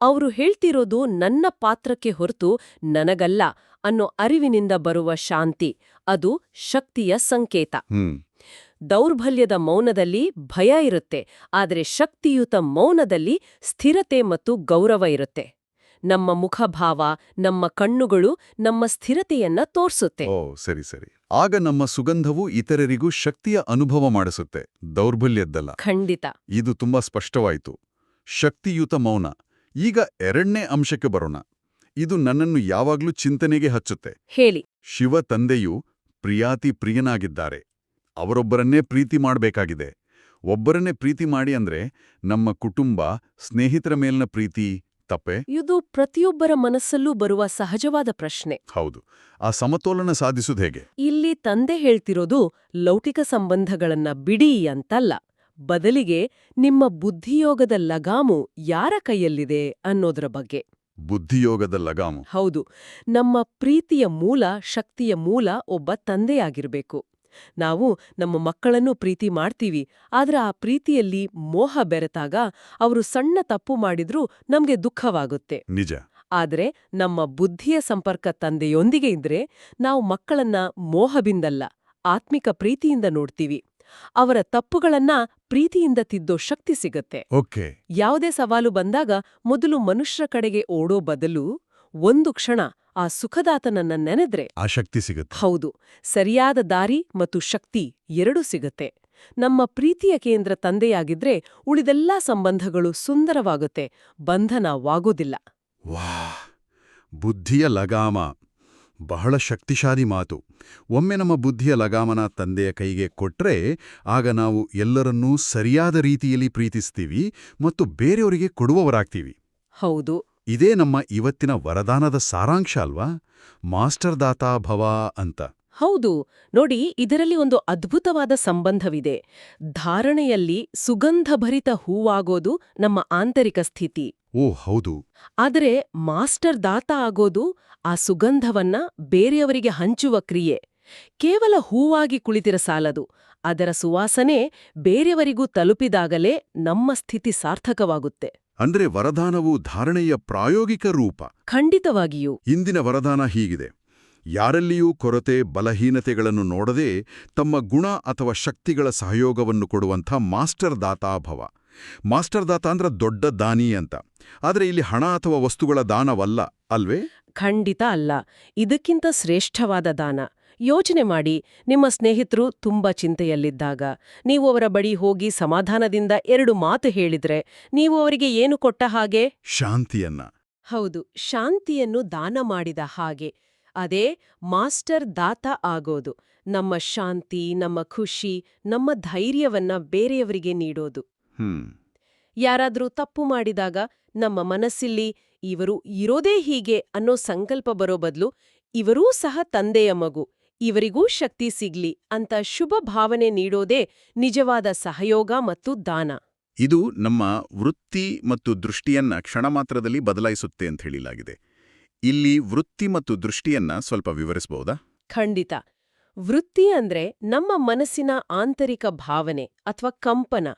ಅವರು ಹೇಳ್ತಿರೋದು ನನ್ನ ಪಾತ್ರಕ್ಕೆ ಹೊರತು ನನಗಲ್ಲ ಅನ್ನೋ ಅರಿವಿನಿಂದ ಬರುವ ಶಾಂತಿ ಅದು ಶಕ್ತಿಯ ಸಂಕೇತ. ದೌರ್ಬಲ್ಯದ ಮೌನದಲ್ಲಿ ಭಯ ಇರುತ್ತೆ ಆದರೆ ಶಕ್ತಿಯುತ ಮೌನದಲ್ಲಿ ಸ್ಥಿರತೆ ಮತ್ತು ಗೌರವ ಇರುತ್ತೆ. ನಮ್ಮ ಮುಖಭಾವ ನಮ್ಮ ಕಣ್ಣುಗಳು ನಮ್ಮ ಸ್ಥಿರತೆಯನ್ನ ತೋರ್ಸುತ್ತೆ. ಓ ಸರಿ ಸರಿ. ಆಗ ನಮ್ಮ ಸುಗಂಧವು ಇತರರಿಗೂ ಶಕ್ತಿಯ ಅನುಭವ ಮಾಡಿಸುತ್ತೆ ದೌರ್ಬಲ್ಯದ್ದಲ್ಲ. ಖಂಡಿತ. ಇದು ತುಂಬಾ ಸ್ಪಷ್ಟವಾಯಿತು. ಶಕ್ತಿಯುತ ಮೌನ. ಈಗ ಎರಡನೇ ಅಂಶಕ್ಕೆ ಬರೋಣ. ಇದು ನನ್ನನ್ನು ಯಾವಾಗ್ಲೂ ಚಿಂತನೆಗೆ ಹಚ್ಚುತ್ತೆ. ಹೇಳಿ. ಶಿವ ತಂದೆಯು ಪ್ರಿಯಾತಿ ಪ್ರಿಯನಾಗಿದ್ದಾರೆ. ಅವರೊಬ್ಬರನ್ನೇ ಪ್ರೀತಿ ಮಾಡಬೇಕಾಗಿದೆ. ಒಬ್ಬರನ್ನೇ ಪ್ರೀತಿ ಮಾಡಿ ಅಂದ್ರೆ ನಮ್ಮ ಕುಟುಂಬ ಸ್ನೇಹಿತರ ಮೇಲಿನ ಪ್ರೀತಿ ತಪ್ಪೆ? ಇದು ಪ್ರತಿಯೊಬ್ಬರ ಮನಸ್ಸಲ್ಲೂ ಬರುವ ಸಹಜವಾದ ಪ್ರಶ್ನೆ. ಹೌದು. ಆ ಸಮತೋಲನ ಸಾಧಿಸುವುದು ಹೇಗೆ? ಇಲ್ಲಿ ತಂದೆ ಹೇಳ್ತಿರೋದು ಲೌಕಿಕ ಸಂಬಂಧಗಳನ್ನ ಬಿಡಿ ಅಂತಲ್ಲ. ಬದಲಿಗೆ ನಿಮ್ಮ ಬುದ್ಧಿಯೋಗದ ಲಗಾಮು ಯಾರ ಕೈಯಲ್ಲಿದೆ ಅನ್ನೋದ್ರ ಬಗ್ಗೆ. ಬುದ್ಧಿಯೋಗದ ಲಗಾಮು. ಹೌದು ನಮ್ಮ ಪ್ರೀತಿಯ ಮೂಲ ಶಕ್ತಿಯ ಮೂಲ ಒಬ್ಬ ತಂದೆಯಾಗಿರಬೇಕು. ನಾವು ನಮ್ಮ ಮಕ್ಕಳನ್ನು ಪ್ರೀತಿ ಮಾಡ್ತೀವಿ ಆದ್ರೆ ಆ ಪ್ರೀತಿಯಲ್ಲಿ ಮೋಹ ಬೆರೆತಾಗ ಅವರು ಸಣ್ಣ ತಪ್ಪು ಮಾಡಿದ್ರೂ ನಮ್ಗೆ ದುಃಖವಾಗುತ್ತೆ. ನಿಜ. ಆದರೆ ನಮ್ಮ ಬುದ್ಧಿಯ ಸಂಪರ್ಕ ತಂದೆಯೊಂದಿಗೆ ಇದ್ರೆ ನಾವು ಮಕ್ಕಳನ್ನ ಮೋಹಬಿಂದಲ್ಲ ಆತ್ಮಿಕ ಪ್ರೀತಿಯಿಂದ ನೋಡ್ತೀವಿ. ಅವರ ತಪ್ಪುಗಳನ್ನ ಪ್ರೀತಿಯಿಂದ ತಿದ್ದೋ ಶಕ್ತಿ ಸಿಗತ್ತೆ. ಓಕೆ. ಯಾವುದೇ ಸವಾಲು ಬಂದಾಗ ಮೊದಲು ಮನುಷ್ಯರ ಕಡೆಗೆ ಓಡೋ ಬದಲು ಒಂದು ಕ್ಷಣ ಆ ಸುಖದಾತನನ್ನ ನೆನೆದ್ರೆ ಆ ಶಕ್ತಿ ಸಿಗುತ್ತೆ. ಹೌದು ಸರಿಯಾದ ದಾರಿ ಮತ್ತು ಶಕ್ತಿ ಎರಡೂ ಸಿಗತ್ತೆ. ನಮ್ಮ ಪ್ರೀತಿಯ ಕೇಂದ್ರ ತಂದೆಯಾಗಿದ್ರೆ ಉಳಿದೆಲ್ಲಾ ಸಂಬಂಧಗಳು ಸುಂದರವಾಗುತ್ತೆ ಬಂಧನವಾಗೋದಿಲ್ಲ. ವಾ ಬುದ್ಧಿಯ ಲಗಾಮ. ಬಹಳ ಶಕ್ತಿಶಾಲಿ ಮಾತು. ಒಮ್ಮೆ ನಮ್ಮ ಬುದ್ಧಿಯ ಲಗಾಮನ ತಂದೆಯ ಕೈಗೆ ಕೊಟ್ರೆ ಆಗ ನಾವು ಎಲ್ಲರನ್ನೂ ಸರಿಯಾದ ರೀತಿಯಲ್ಲಿ ಪ್ರೀತಿಸ್ತೀವಿ ಮತ್ತು ಬೇರೆಯವರಿಗೆ ಕೊಡುವವರಾಗ್ತೀವಿ. ಹೌದು. ಇದೇ ನಮ್ಮ ಇವತ್ತಿನ ವರದಾನದ ಸಾರಾಂಶ ಅಲ್ವಾ? ಮಾಸ್ಟರ್ ದಾತಾ ಭವ ಅಂತ. ಹೌದು. ನೋಡಿ ಇದರಲ್ಲಿ ಒಂದು ಅದ್ಭುತವಾದ ಸಂಬಂಧವಿದೆ. ಧಾರಣೆಯಲ್ಲಿ ಸುಗಂಧಭರಿತ ಹೂವಾಗೋದು ನಮ್ಮ ಆಂತರಿಕ ಸ್ಥಿತಿ. ಓ ಹೌದು. ಆದರೆ ಮಾಸ್ಟರ್ ದಾತ ಆಗೋದು ಆ ಸುಗಂಧವನ್ನ ಬೇರೆಯವರಿಗೆ ಹಂಚುವ ಕ್ರಿಯೆ. ಕೇವಲ ಹೂವಾಗಿ ಕುಳಿತಿರ ಸಾಲದು. ಅದರ ಸುವಾಸನೆ ಬೇರೆಯವರಿಗೂ ತಲುಪಿದಾಗಲೇ ನಮ್ಮ ಸ್ಥಿತಿ ಸಾರ್ಥಕವಾಗುತ್ತೆ. ಅಂದ್ರೆ ವರದಾನವು ಧಾರಣೆಯ ಪ್ರಾಯೋಗಿಕ ರೂಪ. ಖಂಡಿತವಾಗಿಯೂ. ಇಂದಿನ ವರದಾನ ಹೀಗಿದೆ. ಯಾರಲ್ಲಿಯೂ ಕೊರತೆ ಬಲಹೀನತೆಗಳನ್ನು ನೋಡದೆ ತಮ್ಮ ಗುಣ ಅಥವಾ ಶಕ್ತಿಗಳ ಸಹಯೋಗವನ್ನು ಕೊಡುವಂಥ ಮಾಸ್ಟರ್ ದಾತಾಭವ. ಮಾಸ್ಟರ್ ದಾತ ಅಂದ್ರೆ ದೊಡ್ಡ ದಾನಿ ಅಂತ. ಆದರೆ ಇಲ್ಲಿ ಹಣ ಅಥವಾ ವಸ್ತುಗಳ ದಾನವಲ್ಲ ಅಲ್ವೇ? ಖಂಡಿತ ಅಲ್ಲ. ಇದಕ್ಕಿಂತ ಶ್ರೇಷ್ಠವಾದ ದಾನ. ಯೋಚನೆ ಮಾಡಿ ನಿಮ್ಮ ಸ್ನೇಹಿತರು ತುಂಬಾ ಚಿಂತೆಯಲ್ಲಿದ್ದಾಗ ನೀವು ಅವರ ಬಳಿ ಹೋಗಿ ಸಮಾಧಾನದಿಂದ ಎರಡು ಮಾತು ಹೇಳಿದ್ರೆ ನೀವು ಅವರಿಗೆ ಏನು ಕೊಟ್ಟ ಹಾಗೆ? ಶಾಂತಿಯನ್ನ. ಹೌದು ಶಾಂತಿಯನ್ನು ದಾನ ಮಾಡಿದ ಹಾಗೆ. ಅದೇ ಮಾಸ್ಟರ್ ದಾತ ಆಗೋದು. ನಮ್ಮ ಶಾಂತಿ ನಮ್ಮ ಖುಷಿ ನಮ್ಮ ಧೈರ್ಯವನ್ನ ಬೇರೆಯವರಿಗೆ ನೀಡೋದು. ಯಾರಾದ್ರೂ ತಪ್ಪು ಮಾಡಿದಾಗ ನಮ್ಮ ಮನಸ್ಸಿಲ್ಲಿ ಇವರು ಇರೋದೇ ಹೀಗೆ ಅನ್ನೋ ಸಂಕಲ್ಪ ಬರೋ ಬದಲು ಇವರೂ ಸಹ ತಂದೆಯ ಮಗು ಇವರಿಗೂ ಶಕ್ತಿ ಸಿಗ್ಲಿ ಅಂತ ಶುಭ ಭಾವನೆ ನೀಡೋದೇ ನಿಜವಾದ ಸಹಯೋಗ ಮತ್ತು ದಾನ. ಇದು ನಮ್ಮ ವೃತ್ತಿ ಮತ್ತು ದೃಷ್ಟಿಯನ್ನ ಕ್ಷಣ ಮಾತ್ರದಲ್ಲಿ ಬದಲಾಯಿಸುತ್ತೆ ಅಂತ ಹೇಳಿಲಾಗಿದೆ. ಇಲ್ಲಿ ವೃತ್ತಿ ಮತ್ತು ದೃಷ್ಟಿಯನ್ನ ಸ್ವಲ್ಪ ವಿವರಿಸಬಹುದಾ ಖಂಡಿತ. ವೃತ್ತಿ ಅಂದ್ರೆ ನಮ್ಮ ಮನಸ್ಸಿನ ಆಂತರಿಕ ಭಾವನೆ ಅಥವಾ ಕಂಪನ.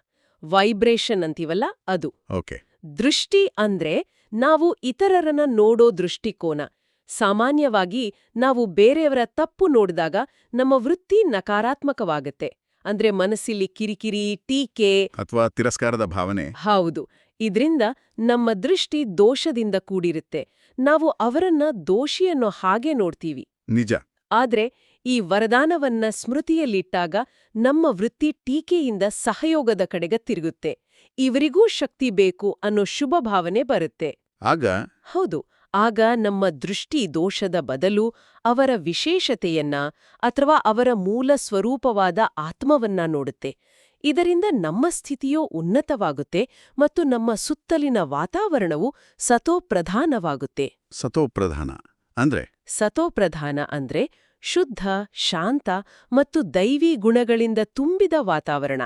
ವೈಬ್ರೇಷನ್ ಅಂತೀವಲ್ಲ ಅದು. ಓಕೆ. ದೃಷ್ಟಿ ಅಂದ್ರೆ ನಾವು ಇತರರನ್ನ ನೋಡೋ ದೃಷ್ಟಿಕೋನ. ಸಾಮಾನ್ಯವಾಗಿ ನಾವು ಬೇರೆಯವರ ತಪ್ಪು ನೋಡಿದಾಗ ನಮ್ಮ ವೃತ್ತಿ ನಕಾರಾತ್ಮಕವಾಗತ್ತೆ. ಅಂದ್ರೆ ಮನಸ್ಸಿಲ್ಲಿ ಕಿರಿಕಿರಿ ಟೀಕೆ. ಅಥವಾ ತಿರಸ್ಕಾರದ ಭಾವನೆ. ಹೌದು. ಇದ್ರಿಂದ ನಮ್ಮ ದೃಷ್ಟಿ ದೋಷದಿಂದ ಕೂಡಿರುತ್ತೆ. ನಾವು ಅವರನ್ನ ದೋಷಿಯನ್ನೋ ಹಾಗೆ ನೋಡ್ತೀವಿ. ನಿಜ. ಆದ್ರೆ ಈ ವರದಾನವನ್ನ ಸ್ಮೃತಿಯಲ್ಲಿಟ್ಟಾಗ ನಮ್ಮ ವೃತ್ತಿ ಟೀಕೆಯಿಂದ ಸಹಯೋಗದ ಕಡೆಗೆ ತಿರುಗುತ್ತೆ. ಇವರಿಗೂ ಶಕ್ತಿ ಬೇಕು ಅನ್ನೋ ಶುಭ ಭಾವನೆ ಬರುತ್ತೆ. ಆಗ? ಹೌದು. ಆಗ ನಮ್ಮ ದೃಷ್ಟಿ ದೋಷದ ಬದಲು ಅವರ ವಿಶೇಷತೆಯನ್ನ ಅಥವಾ ಅವರ ಮೂಲ ಸ್ವರೂಪವಾದ ಆತ್ಮವನ್ನ ನೋಡುತ್ತೆ. ಇದರಿಂದ ನಮ್ಮ ಸ್ಥಿತಿಯೋ ಉನ್ನತವಾಗುತ್ತೆ ಮತ್ತು ನಮ್ಮ ಸುತ್ತಲಿನ ವಾತಾವರಣವು ಸತೋಪ್ರಧಾನವಾಗುತ್ತೆ. ಸತೋಪ್ರಧಾನ. ಅಂದ್ರೆ? ಸತೋಪ್ರಧಾನ ಅಂದ್ರೆ ಶುದ್ಧ ಶಾಂತ ಮತ್ತು ದೈವಿ ಗುಣಗಳಿಂದ ತುಂಬಿದ ವಾತಾವರಣ.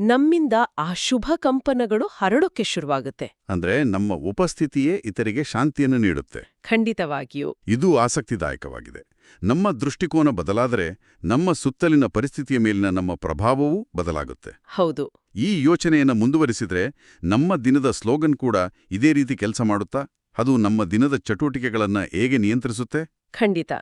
ನಮ್ಮಿಂದ ಆ ಶುಭ ಕಂಪನಗಳು ಹರಡೋಕ್ಕೆ ಶುರುವಾಗುತ್ತೆ. ಅಂದ್ರೆ ನಮ್ಮ ಉಪಸ್ಥಿತಿಯೇ ಇತರಿಗೆ ಶಾಂತಿಯನ್ನು ನೀಡುತ್ತೆ. ಖಂಡಿತವಾಗಿಯೂ. ಇದು ಆಸಕ್ತಿದಾಯಕವಾಗಿದೆ. ನಮ್ಮ ದೃಷ್ಟಿಕೋನ ಬದಲಾದರೆ ನಮ್ಮ ಸುತ್ತಲಿನ ಪರಿಸ್ಥಿತಿಯ ಮೇಲಿನ ನಮ್ಮ ಪ್ರಭಾವವೂ ಬದಲಾಗುತ್ತೆ. ಹೌದು. ಈ ಯೋಚನೆಯನ್ನು ಮುಂದುವರಿಸಿದ್ರೆ ನಮ್ಮ ದಿನದ ಸ್ಲೋಗನ್ ಕೂಡ ಇದೇ ರೀತಿ ಕೆಲಸ ಮಾಡುತ್ತಾ? ಅದು ನಮ್ಮ ದಿನದ ಚಟುವಟಿಕೆಗಳನ್ನು ಹೇಗೆ ನಿಯಂತ್ರಿಸುತ್ತೆ? ಖಂಡಿತ.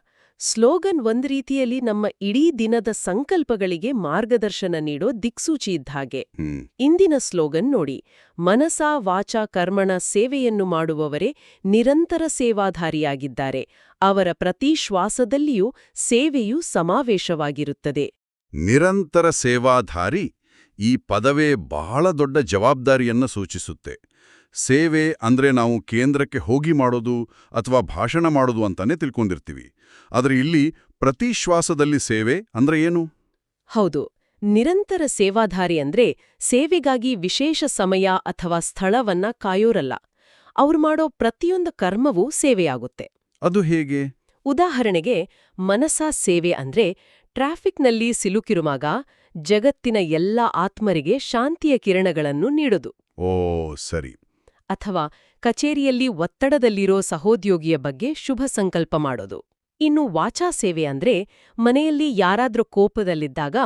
ಸ್ಲೋಗನ್ ಒಂದ್ ರೀತಿಯಲ್ಲಿ ನಮ್ಮ ಇಡೀ ದಿನದ ಸಂಕಲ್ಪಗಳಿಗೆ ಮಾರ್ಗದರ್ಶನ ನೀಡೋ ದಿಕ್ಸೂಚಿ ಇದ್ಹಾಗೆ ಹ್ಮ್. ಇಂದಿನ ಸ್ಲೋಗನ್ ನೋಡಿ ಮನಸಾ ವಾಚ ಕರ್ಮಣ ಸೇವೆಯನ್ನು ಮಾಡುವವರೇ ನಿರಂತರ ಸೇವಾಧಾರಿಯಾಗಿದ್ದಾರೆ. ಅವರ ಪ್ರತಿ ಶ್ವಾಸದಲ್ಲಿಯೂ ಸೇವೆಯು ಸಮಾವೇಶವಾಗಿರುತ್ತದೆ. ನಿರಂತರ ಸೇವಾಧಾರಿ ಈ ಪದವೇ ಬಹಳ ದೊಡ್ಡ ಜವಾಬ್ದಾರಿಯನ್ನು ಸೂಚಿಸುತ್ತೆ. ಸೇವೆ ಅಂದ್ರೆ ನಾವು ಕೇಂದ್ರಕ್ಕೆ ಹೋಗಿ ಮಾಡೋದು ಅಥವಾ ಭಾಷಣ ಮಾಡೋದು ಅಂತಾನೆ ತಿಳ್ಕೊಂಡಿರ್ತೀವಿ. ಆದರೆ ಇಲ್ಲಿ ಪ್ರತಿ ಶ್ವಾಸದಲ್ಲಿ ಸೇವೆ ಅಂದ್ರೆ ಏನು? ಹೌದು. ನಿರಂತರ ಸೇವಾಧಾರಿ ಅಂದ್ರೆ ಸೇವೆಗಾಗಿ ವಿಶೇಷ ಸಮಯ ಅಥವಾ ಸ್ಥಳವನ್ನ ಕಾಯೋರಲ್ಲ. ಅವ್ರು ಮಾಡೋ ಪ್ರತಿಯೊಂದು ಕರ್ಮವೂ ಸೇವೆಯಾಗುತ್ತೆ. ಅದು ಹೇಗೆ? ಉದಾಹರಣೆಗೆ ಮನಸಾ ಸೇವೆ ಅಂದ್ರೆ ಟ್ರಾಫಿಕ್ನಲ್ಲಿ ಸಿಲುಕಿರುವಾಗ ಜಗತ್ತಿನ ಎಲ್ಲ ಆತ್ಮರಿಗೆ ಶಾಂತಿಯ ಕಿರಣಗಳನ್ನು ನೀಡೋದು. ಓ ಸರಿ. ಅಥವಾ ಕಚೇರಿಯಲ್ಲಿ ಒತ್ತಡದಲ್ಲಿರೋ ಸಹೋದ್ಯೋಗಿಯ ಬಗ್ಗೆ ಶುಭ ಸಂಕಲ್ಪ ಮಾಡೋದು. ಇನ್ನು ವಾಚಾ ಸೇವೆ ಅಂದ್ರೆ ಮನೆಯಲ್ಲಿ ಯಾರಾದ್ರೂ ಕೋಪದಲ್ಲಿದ್ದಾಗ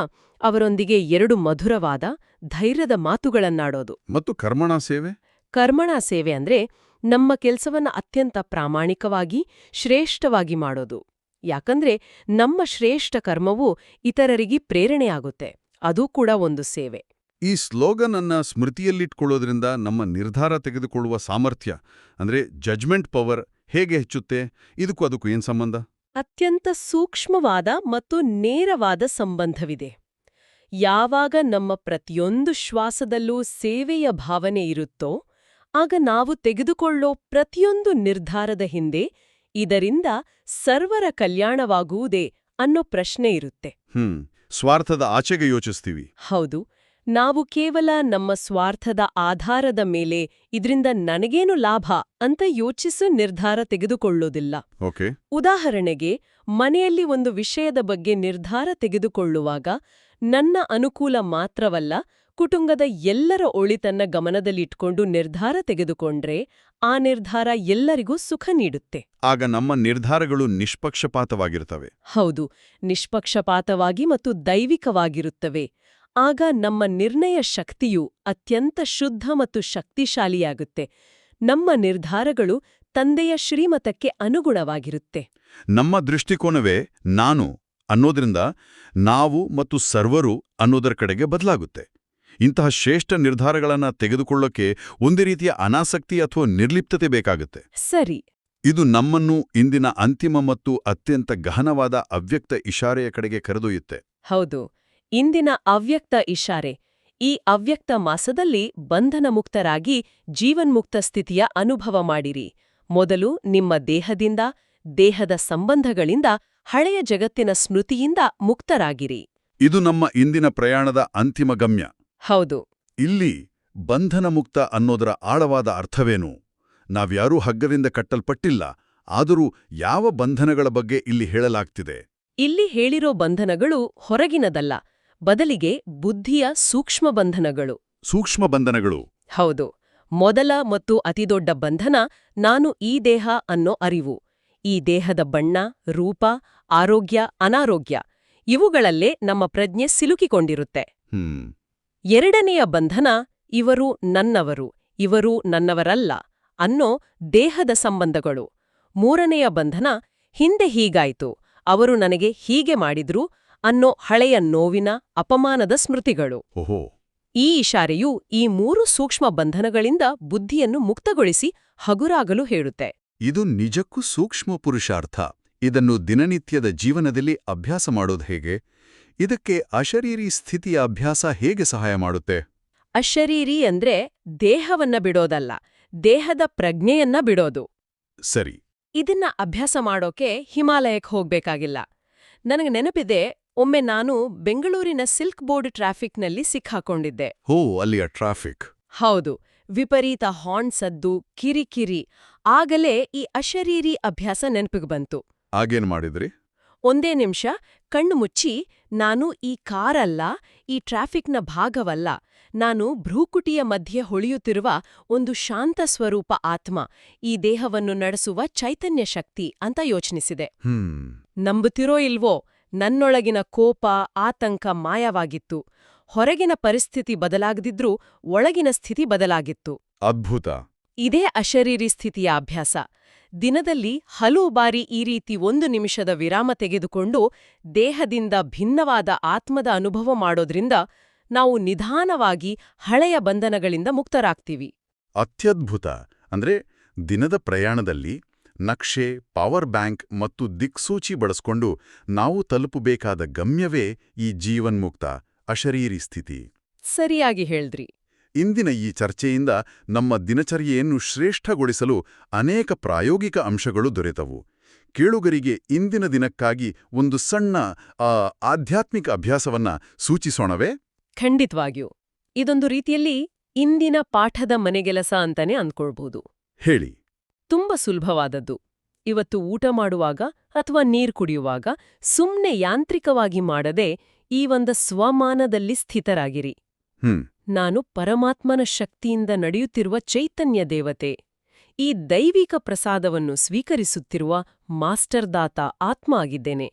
ಅವರೊಂದಿಗೆ ಎರಡು ಮಧುರವಾದ ಧೈರ್ಯದ ಮಾತುಗಳನ್ನಾಡೋದು. ಮತ್ತು ಕರ್ಮಣ ಸೇವೆ? ಕರ್ಮಣ ಸೇವೆ ಅಂದ್ರೆ ನಮ್ಮ ಕೆಲ್ಸವನ್ನ ಅತ್ಯಂತ ಪ್ರಾಮಾಣಿಕವಾಗಿ ಶ್ರೇಷ್ಠವಾಗಿ ಮಾಡೋದು. ಯಾಕಂದ್ರೆ ನಮ್ಮ ಶ್ರೇಷ್ಠ ಕರ್ಮವು ಇತರರಿಗೆ ಪ್ರೇರಣೆಯಾಗುತ್ತೆ ಅದೂ ಕೂಡ ಒಂದು ಸೇವೆ. ಈ ಸ್ಲೋಗನ್ ಅನ್ನ ಸ್ಮೃತಿಯಲ್ಲಿಟ್ಕೊಳ್ಳೋದ್ರಿಂದ ನಮ್ಮ ನಿರ್ಧಾರ ತೆಗೆದುಕೊಳ್ಳುವ ಸಾಮರ್ಥ್ಯ ಅಂದ್ರೆ ಜಜ್ಮೆಂಟ್ ಪವರ್ ಹೇಗೆ ಹೆಚ್ಚುತ್ತೆ? ಇದಕ್ಕೂ ಅದಕ್ಕೂ ಏನ್ ಸಂಬಂಧ? ಅತ್ಯಂತ ಸೂಕ್ಷ್ಮವಾದ ಮತ್ತು ನೇರವಾದ ಸಂಬಂಧವಿದೆ. ಯಾವಾಗ ನಮ್ಮ ಪ್ರತಿಯೊಂದು ಶ್ವಾಸದಲ್ಲೂ ಸೇವೆಯ ಭಾವನೆ ಇರುತ್ತೋ ಆಗ ನಾವು ತೆಗೆದುಕೊಳ್ಳೋ ಪ್ರತಿಯೊಂದು ನಿರ್ಧಾರದ ಹಿಂದೆ ಇದರಿಂದ ಸರ್ವರ ಕಲ್ಯಾಣವಾಗುವುದೇ ಅನ್ನೋ ಪ್ರಶ್ನೆ ಇರುತ್ತೆ. ಹ್ಮ್ ಸ್ವಾರ್ಥದ ಆಚೆಗೆ ಯೋಚಿಸ್ತೀವಿ. ಹೌದು. ನಾವು ಕೇವಲ ನಮ್ಮ ಸ್ವಾರ್ಥದ ಆಧಾರದ ಮೇಲೆ ಇದರಿಂದ ನನಗೇನು ಲಾಭ ಅಂತ ಯೋಚಿಸು ನಿರ್ಧಾರ ತೆಗೆದುಕೊಳ್ಳೋದಿಲ್ಲ. ಉದಾಹರಣೆಗೆ ಮನೆಯಲ್ಲಿ ಒಂದು ವಿಷಯದ ಬಗ್ಗೆ ನಿರ್ಧಾರ ತೆಗೆದುಕೊಳ್ಳುವಾಗ ನನ್ನ ಅನುಕೂಲ ಮಾತ್ರವಲ್ಲ ಕುಟುಂಬದ ಎಲ್ಲರ ಒಳಿತನ್ನ ಗಮನದಲ್ಲಿಟ್ಕೊಂಡು ನಿರ್ಧಾರ ತೆಗೆದುಕೊಂಡ್ರೆ ಆ ನಿರ್ಧಾರ ಎಲ್ಲರಿಗೂ ಸುಖ ನೀಡುತ್ತೆ. ಆಗ ನಮ್ಮ ನಿರ್ಧಾರಗಳು ನಿಷ್ಪಕ್ಷಪಾತವಾಗಿರುತ್ತವೆ ಹೌದು ನಿಷ್ಪಕ್ಷಪಾತವಾಗಿ ಮತ್ತು ದೈವಿಕವಾಗಿರುತ್ತವೆ. ಆಗ ನಮ್ಮ ನಿರ್ಣಯ ಶಕ್ತಿಯು ಅತ್ಯಂತ ಶುದ್ಧ ಮತ್ತು ಶಕ್ತಿಶಾಲಿಯಾಗುತ್ತೆ. ನಮ್ಮ ನಿರ್ಧಾರಗಳು ತಂದೆಯ ಶ್ರೀಮತಕ್ಕೆ ಅನುಗುಣವಾಗಿರುತ್ತೆ. ನಮ್ಮ ದೃಷ್ಟಿಕೋನವೇ ನಾನು ಅನ್ನೋದ್ರಿಂದ ನಾವು ಮತ್ತು ಸರ್ವರು ಅನ್ನೋದರ ಕಡೆಗೆ ಬದಲಾಗುತ್ತೆ. ಇಂತಹ ಶ್ರೇಷ್ಠ ನಿರ್ಧಾರಗಳನ್ನು ತೆಗೆದುಕೊಳ್ಳೋಕೆ ಒಂದು ರೀತಿಯ ಅನಾಸಕ್ತಿ ಅಥವಾ ನಿರ್ಲಿಪ್ತತೆ ಬೇಕಾಗುತ್ತೆ. ಸರಿ. ಇದು ನಮ್ಮನ್ನು ಇಂದಿನ ಅಂತಿಮ ಮತ್ತು ಅತ್ಯಂತ ಗಹನವಾದ ಅವ್ಯಕ್ತ ಇಶಾರೆಯ ಕಡೆಗೆ ಕರೆದೊಯ್ಯುತ್ತೆ. ಹೌದು. ಇಂದಿನ ಅವ್ಯಕ್ತ ಇಶಾರೆ. ಈ ಅವ್ಯಕ್ತ ಮಾಸದಲ್ಲಿ ಬಂಧನಮುಕ್ತರಾಗಿ ಜೀವನ್ಮುಕ್ತ ಸ್ಥಿತಿಯ ಅನುಭವ ಮಾಡಿರಿ. ಮೊದಲು ನಿಮ್ಮ ದೇಹದಿಂದ ದೇಹದ ಸಂಬಂಧಗಳಿಂದ ಹಳೆಯ ಜಗತ್ತಿನ ಸ್ಮೃತಿಯಿಂದ ಮುಕ್ತರಾಗಿರಿ. ಇದು ನಮ್ಮ ಇಂದಿನ ಪ್ರಯಾಣದ ಅಂತಿಮ ಗಮ್ಯ. ಹೌದು. ಇಲ್ಲಿ ಬಂಧನ ಮುಕ್ತ ಅನ್ನೋದರ ಆಳವಾದ ಅರ್ಥವೇನು? ನಾವ್ಯಾರೂ ಹಗ್ಗದಿಂದ ಕಟ್ಟಲ್ಪಟ್ಟಿಲ್ಲ ಆದರೂ ಯಾವ ಬಂಧನಗಳ ಬಗ್ಗೆ ಇಲ್ಲಿ ಹೇಳಲಾಗ್ತಿದೆ? ಇಲ್ಲಿ ಹೇಳಿರೋ ಬಂಧನಗಳು ಹೊರಗಿನದಲ್ಲ. ಬದಲಿಗೆ ಬುದ್ಧಿಯ ಸೂಕ್ಷ್ಮ ಬಂಧನಗಳು. ಸೂಕ್ಷ್ಮ ಬಂಧನಗಳು. ಹೌದು. ಮೊದಲ ಮತ್ತು ಅತಿದೊಡ್ಡ ಬಂಧನ ನಾನು ಈ ದೇಹ ಅನ್ನೋ ಅರಿವು. ಈ ದೇಹದ ಬಣ್ಣ ರೂಪ ಆರೋಗ್ಯ ಅನಾರೋಗ್ಯ ಇವುಗಳಲ್ಲೇ ನಮ್ಮ ಪ್ರಜ್ಞೆ ಸಿಲುಕಿಕೊಂಡಿರುತ್ತೆ. ಎರಡನೆಯ ಬಂಧನ ಇವರು ನನ್ನವರು ಇವರು ನನ್ನವರಲ್ಲ ಅನ್ನೋ ದೇಹದ ಸಂಬಂಧಗಳು. ಮೂರನೆಯ ಬಂಧನ ಹಿಂದೆ ಹೀಗಾಯಿತು ಅವರು ನನಗೆ ಹೀಗೆ ಮಾಡಿದ್ರು ಅನ್ನೋ ಹಳೆಯ ನೋವಿನ ಅಪಮಾನದ ಸ್ಮೃತಿಗಳು. ಓಹೋ. ಈ ಇಶಾರೆಯು ಈ ಮೂರು ಸೂಕ್ಷ್ಮ ಬಂಧನಗಳಿಂದ ಬುದ್ಧಿಯನ್ನು ಮುಕ್ತಗೊಳಿಸಿ ಹಗುರಾಗಲು ಹೇಳುತ್ತೆ. ಇದು ನಿಜಕ್ಕೂ ಸೂಕ್ಷ್ಮ ಪುರುಷಾರ್ಥ. ಇದನ್ನು ದಿನನಿತ್ಯದ ಜೀವನದಲ್ಲಿ ಅಭ್ಯಾಸ ಮಾಡೋದು ಹೇಗೆ? ಇದಕ್ಕೆ ಅಶರೀರಿ ಸ್ಥಿತಿಯ ಅಭ್ಯಾಸ ಹೇಗೆ ಸಹಾಯ ಮಾಡುತ್ತೆ? ಅಶರೀರಿ ಅಂದ್ರೆ ದೇಹವನ್ನ ಬಿಡೋದಲ್ಲ ದೇಹದ ಪ್ರಜ್ಞೆಯನ್ನ ಬಿಡೋದು. ಸರಿ. ಇದನ್ನ ಅಭ್ಯಾಸ ಮಾಡೋಕೆ ಹಿಮಾಲಯಕ್ಕೆ ಹೋಗ್ಬೇಕಾಗಿಲ್ಲ. ನನಗೆ ನೆನಪಿದೆ ಒಮ್ಮೆ ನಾನು ಬೆಂಗಳೂರಿನ ಸಿಲ್ಕ್ ಬೋರ್ಡ್ ಟ್ರಾಫಿಕ್ನಲ್ಲಿ ಸಿಕ್ಕಾಕೊಂಡಿದ್ದೆ. ಹೋ ಅಲ್ಲಿಯ ಟ್ರಾಫಿಕ್. ಹೌದು ವಿಪರೀತ ಹಾರ್ನ್ ಸದ್ದು ಕಿರಿಕಿರಿ ಆಗಲೇ ಈ ಅಶರೀರಿ ಅಭ್ಯಾಸ ನೆನಪಿಗೆ ಬಂತು. ಆಗೇನ್ ಮಾಡಿದ್ರಿ? ಒಂದೇ ನಿಮಿಷ ಕಣ್ಣು ಮುಚ್ಚಿ ನಾನು ಈ ಕಾರಲ್ಲ ಈ ಟ್ರಾಫಿಕ್ನ ಭಾಗವಲ್ಲ ನಾನು ಭ್ರೂಕುಟಿಯ ಮಧ್ಯೆ ಹೊಳೆಯುತ್ತಿರುವ ಒಂದು ಶಾಂತ ಸ್ವರೂಪ ಆತ್ಮ ಈ ದೇಹವನ್ನು ನಡೆಸುವ ಚೈತನ್ಯ ಶಕ್ತಿ ಅಂತ ಯೋಚನಿಸಿದೆ. ನಂಬುತ್ತಿರೋ ಇಲ್ವೋ? ನನ್ನೊಳಗಿನ ಕೋಪ ಆತಂಕ ಮಾಯವಾಗಿತ್ತು. ಹೊರಗಿನ ಪರಿಸ್ಥಿತಿ ಬದಲಾಗದಿದ್ರೂ ಒಳಗಿನ ಸ್ಥಿತಿ ಬದಲಾಗಿತ್ತು. ಅದ್ಭುತ. ಇದೇ ಅಶರೀರಿ ಸ್ಥಿತಿಯ ಅಭ್ಯಾಸ. ದಿನದಲ್ಲಿ ಹಲವು ಬಾರಿ ಈ ರೀತಿ ಒಂದು ನಿಮಿಷದ ವಿರಾಮ ತೆಗೆದುಕೊಂಡು ದೇಹದಿಂದ ಭಿನ್ನವಾದ ಆತ್ಮದ ಅನುಭವ ಮಾಡೋದ್ರಿಂದ ನಾವು ನಿಧಾನವಾಗಿ ಹಳೆಯ ಬಂಧನಗಳಿಂದ ಮುಕ್ತರಾಗ್ತೀವಿ. ಅತ್ಯದ್ಭುತ. ಅಂದ್ರೆ ದಿನದ ಪ್ರಯಾಣದಲ್ಲಿ ನಕ್ಷೆ ಪವರ್ ಬ್ಯಾಂಕ್ ಮತ್ತು ದಿಕ್ಸೂಚಿ ಬಳಸ್ಕೊಂಡು ನಾವು ತಲುಪಬೇಕಾದ ಗಮ್ಯವೇ ಈ ಜೀವನ್ಮುಕ್ತ ಅಶರೀರಿ ಸ್ಥಿತಿ. ಸರಿಯಾಗಿ ಹೇಳ್ದ್ರಿ. ಇಂದಿನ ಈ ಚರ್ಚೆಯಿಂದ ನಮ್ಮ ದಿನಚರ್ಯೆಯನ್ನು ಶ್ರೇಷ್ಠಗೊಳಿಸಲು ಅನೇಕ ಪ್ರಾಯೋಗಿಕ ಅಂಶಗಳು ದೊರೆತವು. ಕೇಳುಗರಿಗೆ ಇಂದಿನ ದಿನಕ್ಕಾಗಿ ಒಂದು ಸಣ್ಣ ಆ, ಆಧ್ಯಾತ್ಮಿಕ ಅಭ್ಯಾಸವನ್ನ ಸೂಚಿಸೋಣವೇ? ಖಂಡಿತವಾಗಿಯೂ. ಇದೊಂದು ರೀತಿಯಲ್ಲಿ ಇಂದಿನ ಪಾಠದ ಮನೆಗೆಲಸ ಅಂತಾನೆ ಅಂದ್ಕೊಳ್ಬಹುದು ಹೇಳಿ. ತುಂಬ ಸುಲಭವಾದದ್ದು. ಇವತ್ತು ಊಟ ಮಾಡುವಾಗ ಅಥವಾ ನೀರು ಕುಡಿಯುವಾಗ ಸುಮ್ನೆ ಯಾಂತ್ರಿಕವಾಗಿ ಮಾಡದೆ ಈ ಒಂದ ಸ್ವಮಾನದಲ್ಲಿ ಸ್ಥಿತರಾಗಿರಿ. ನಾನು ಪರಮಾತ್ಮನ ಶಕ್ತಿಯಿಂದ ನಡೆಯುತ್ತಿರುವ ಚೈತನ್ಯ ದೇವತೆ. ಈ ದೈವಿಕ ಪ್ರಸಾದವನ್ನು ಸ್ವೀಕರಿಸುತ್ತಿರುವ ಮಾಸ್ಟರ್ದಾತ ಆತ್ಮ ಆಗಿದ್ದೇನೆ.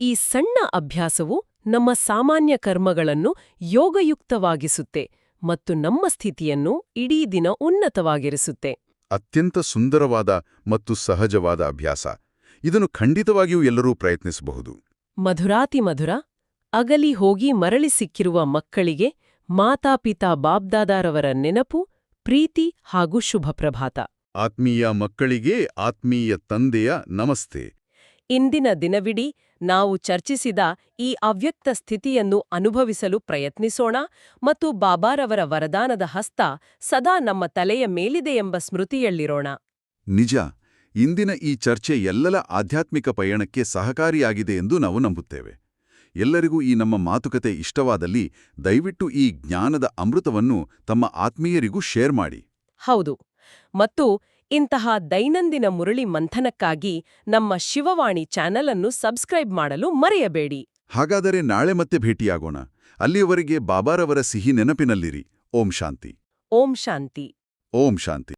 ಈ ಸಣ್ಣ ಅಭ್ಯಾಸವು ನಮ್ಮ ಸಾಮಾನ್ಯ ಕರ್ಮಗಳನ್ನು ಯೋಗಯುಕ್ತವಾಗಿಸುತ್ತೆ ಮತ್ತು ನಮ್ಮ ಸ್ಥಿತಿಯನ್ನು ಇಡೀ ದಿನ ಉನ್ನತವಾಗಿರಿಸುತ್ತೆ. ಅತ್ಯಂತ ಸುಂದರವಾದ ಮತ್ತು ಸಹಜವಾದ ಅಭ್ಯಾಸ. ಇದನ್ನು ಖಂಡಿತವಾಗಿಯೂ ಎಲ್ಲರೂ ಪ್ರಯತ್ನಿಸಬಹುದು. ಮಧುರಾತಿ ಮಧುರ ಅಗಲಿ ಹೋಗಿ ಮರಳಿ ಸಿಕ್ಕಿರುವ ಮಕ್ಕಳಿಗೆ ಮಾತಾಪಿತಾ ಬಾಬ್ದಾದಾರವರ ನೆನಪು ಪ್ರೀತಿ ಹಾಗೂ ಶುಭ ಪ್ರಭಾತ ಆತ್ಮೀಯ ಮಕ್ಕಳಿಗೆ ಆತ್ಮೀಯ ತಂದೆಯ ನಮಸ್ತೆ. ಇಂದಿನ ದಿನವಿಡೀ ನಾವು ಚರ್ಚಿಸಿದ ಈ ಅವ್ಯಕ್ತ ಸ್ಥಿತಿಯನ್ನು ಅನುಭವಿಸಲು ಪ್ರಯತ್ನಿಸೋಣ ಮತ್ತು ಬಾಬಾರವರ ವರದಾನದ ಹಸ್ತ ಸದಾ ನಮ್ಮ ತಲೆಯ ಮೇಲಿದೆ ಎಂಬ ಸ್ಮೃತಿಯಲ್ಲಿರೋಣ. ನಿಜ ಇಂದಿನ ಈ ಚರ್ಚೆ ಎಲ್ಲಲ ಆಧ್ಯಾತ್ಮಿಕ ಪಯಣಕ್ಕೆ ಸಹಕಾರಿಯಾಗಿದೆ ಎಂದು ನಾವು ನಂಬುತ್ತೇವೆ. ಎಲ್ಲರಿಗೂ ಈ ನಮ್ಮ ಮಾತುಕತೆ ಇಷ್ಟವಾದಲ್ಲಿ ದಯವಿಟ್ಟು ಈ ಜ್ಞಾನದ ಅಮೃತವನ್ನು ತಮ್ಮ ಆತ್ಮೀಯರಿಗೂ ಶೇರ್ ಮಾಡಿ. ಹೌದು ಮತ್ತು ಇಂತಹ ದೈನಂದಿನ ಮುರಳಿ ಮಂಥನಕ್ಕಾಗಿ ನಮ್ಮ ಶಿವವಾಣಿ ಚಾನೆಲ್ ಅನ್ನು ಸಬ್ಸ್ಕ್ರೈಬ್ ಮಾಡಲು ಮರೆಯಬೇಡಿ. ಹಾಗಾದರೆ ನಾಳೆ ಮತ್ತೆ ಭೇಟಿಯಾಗೋಣ. ಅಲ್ಲಿಯವರೆಗೆ ಬಾಬಾರವರ ಸಿಹಿ ನೆನಪಿನಲ್ಲಿರಿ. ಓಂ ಶಾಂತಿ. ಓಂ ಶಾಂತಿ. ಓಂ ಶಾಂತಿ.